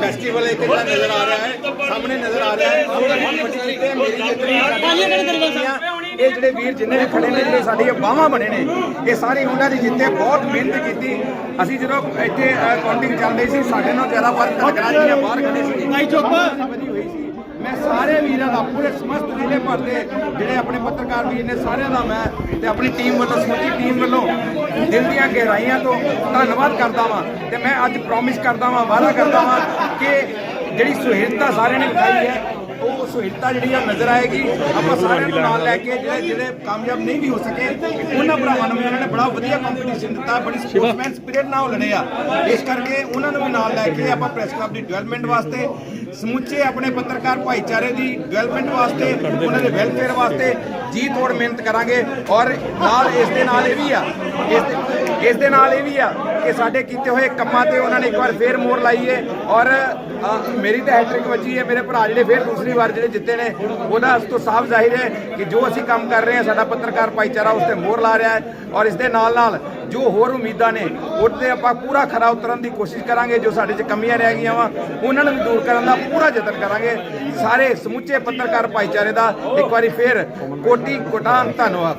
Festival ਇੱਕ ਜਿਹੜਾ ਨਜ਼ਰ ਆ ਰਿਹਾ ਹੈ ਸਾਹਮਣੇ ਨਜ਼ਰ ਆ ਰਿਹਾ ਹੈ। ਇਹ ਜਿਹੜੇ ਵੀਰ ਜਿੰਨੇ ਵੀ ਖੜੇ ਨੇ ਜਿਹੜੇ ਸਾਡੀਆਂ ਬਾਹਾਂ ਬਣੇ ਨੇ ਇਹ ਸਾਰੀ ਉਹਨਾਂ ਦੀ ਜਿੱਤੇ ਬਹੁਤ ਮਿਹਨਤ ਕੀਤੀ। ਅਸੀਂ ਜਦੋਂ ਇੱਥੇ ਕਾਊਂਟਿੰਗ ਚੱਲ ਰਹੀ ਸੀ ਸਾਡੇ ਨਾਲ ਜ਼ਿਆਦਾ ਫ਼ਰਕ ਲੱਗਣਾ ਜਿਹੜੀਆਂ ਬਾਹਰ ਖੜੇ ਸੀ। ਭਾਈ ਚੁੱਪ। ਮੈਂ ਸਾਰੇ ਵੀਰਾਂ ਦਾ ਪੂਰੇ ਸਮਸਤ ਜ਼ਿਲ੍ਹੇ ਭਰ ਦੇ ਜਿਹੜੇ ਆਪਣੇ ਪੱਤਰਕਾਰ ਵੀਰ ਨੇ ਸਾਰਿਆਂ ਦਾ ਮੈਂ ਤੇ ਆਪਣੀ ਟੀਮ ਵੱਲੋਂ ਸਮੁੱਚੀ ਟੀਮ ਵੱਲੋਂ ਦਿਲ ਦੀਆਂ ਗਹਿਰਾਈਆਂ ਤੋਂ ਧੰਨਵਾਦ ਕਰਦਾ ਵਾਂ ਤੇ ਮੈਂ ਅੱਜ ਪ੍ਰੋਮਿਸ ਕਰਦਾ ਵਾਂ ਵਾਅਦਾ ਕਰਦਾ ਵਾਂ ਕਿ ਜਿਹੜੀ ਸੁਹਿਰਦਤਾ ਸਾਰਿਆਂ ਨੇ ਦਿਖਾਈ ਹੈ, ਉਹ ਸੁਹਿਰਦਤਾ ਜਿਹੜੀ ਆ ਨਜ਼ਰ ਆਏਗੀ। ਆਪਾਂ ਸਾਰਿਆਂ ਨੂੰ ਨਾਲ ਲੈ ਕੇ ਜਿਹੜੇ ਜਿਹੜੇ ਕਾਮਯਾਬ ਨਹੀਂ ਵੀ ਹੋ ਸਕੇ, ਉਹਨਾਂ ਭਰਾਵਾਂ ਨੂੰ ਵੀ ਉਹਨਾਂ ਨੇ ਬੜਾ ਵਧੀਆ ਕੰਪੀਟੀਸ਼ਨ ਦਿੱਤਾ, ਬੜੀ ਸਪੋਰਟਸਮੈਨ ਸਪਿਰਿਟ ਨਾਲ ਉਹ ਲੜੇ ਆ। ਇਸ ਕਰਕੇ ਉਹਨਾਂ ਨੂੰ ਵੀ ਨਾਲ ਲੈ ਕੇ ਆਪਾਂ ਪ੍ਰੈਸ ਕਲੱਬ ਦੀ ਡਿਵੈਲਪਮੈਂਟ ਵਾਸਤੇ, ਸਮੁੱਚੇ ਆਪਣੇ ਪੱਤਰਕਾਰ ਭਾਈਚਾਰੇ ਦੀ ਡਿਵੈਲਪਮੈਂਟ ਵਾਸਤੇ, ਉਹਨਾਂ ਦੇ ਵੈਲਫੇਅਰ ਵਾਸਤੇ ਜੀ ਤੋੜ ਮਿਹਨਤ ਕਰਾਂਗੇ। ਔਰ ਨਾਲ ਇਸ ਦੇ ਨਾਲ ਇਹ ਵੀ ਆ ਇਸ ਦੇ ਨਾਲ ਇਹ ਵੀ ਆ ਕਿ ਸਾਡੇ ਕੀਤੇ ਹੋਏ ਕੰਮਾਂ ਤੇ ਉਹਨਾਂ ਨੇ ਇੱਕ ਵਾਰ ਫੇਰ ਮੋਹਰ ਲਾਈ ਹੈ ਔਰ ਮੇਰੀ ਤਾਂ ਹੈਟ੍ਰਿਕ ਵੱਜੀ ਹੈ, ਮੇਰੇ ਭਰਾ ਜਿਹੜੇ ਫੇਰ ਦੂਸਰੀ ਵਾਰ ਜਿਹੜੇ ਜਿੱਤੇ ਨੇ, ਉਹਦਾ ਉਸ ਤੋਂ ਸਾਫ਼ ਜ਼ਾਹਿਰ ਹੈ ਕਿ ਜੋ ਅਸੀਂ ਕੰਮ ਕਰ ਰਹੇ ਹਾਂ, ਸਾਡਾ ਪੱਤਰਕਾਰ ਭਾਈਚਾਰਾ ਉਸ ਤੇ ਮੋਹਰ ਲਾ ਰਿਹਾ ਹੈ ਔਰ ਇਸ ਦੇ ਨਾਲ ਨਾਲ ਜੋ ਹੋਰ ਉਮੀਦਾਂ ਨੇ ਉਹਤੇ ਆਪਾਂ ਪੂਰਾ ਖਰਾ ਉਤਰਨ ਦੀ ਕੋਸ਼ਿਸ਼ ਕਰਾਂਗੇ, ਜੋ ਸਾਡੇ 'ਚ ਕਮੀਆਂ ਰਹਿ ਗਈਆਂ ਵਾ, ਉਹਨਾਂ ਨੂੰ ਦੂਰ ਕਰਨ ਦਾ ਪੂਰਾ ਯਤਨ ਕਰਾਂਗੇ। ਸਾਰੇ ਸਮੁੱਚੇ ਪੱਤਰਕਾਰ ਭਾਈਚਾਰੇ ਦਾ ਇੱਕ ਵਾਰੀ ਫੇਰ ਕੋਟੀ ਕੋਟਾਨ ਧੰਨਵਾਦ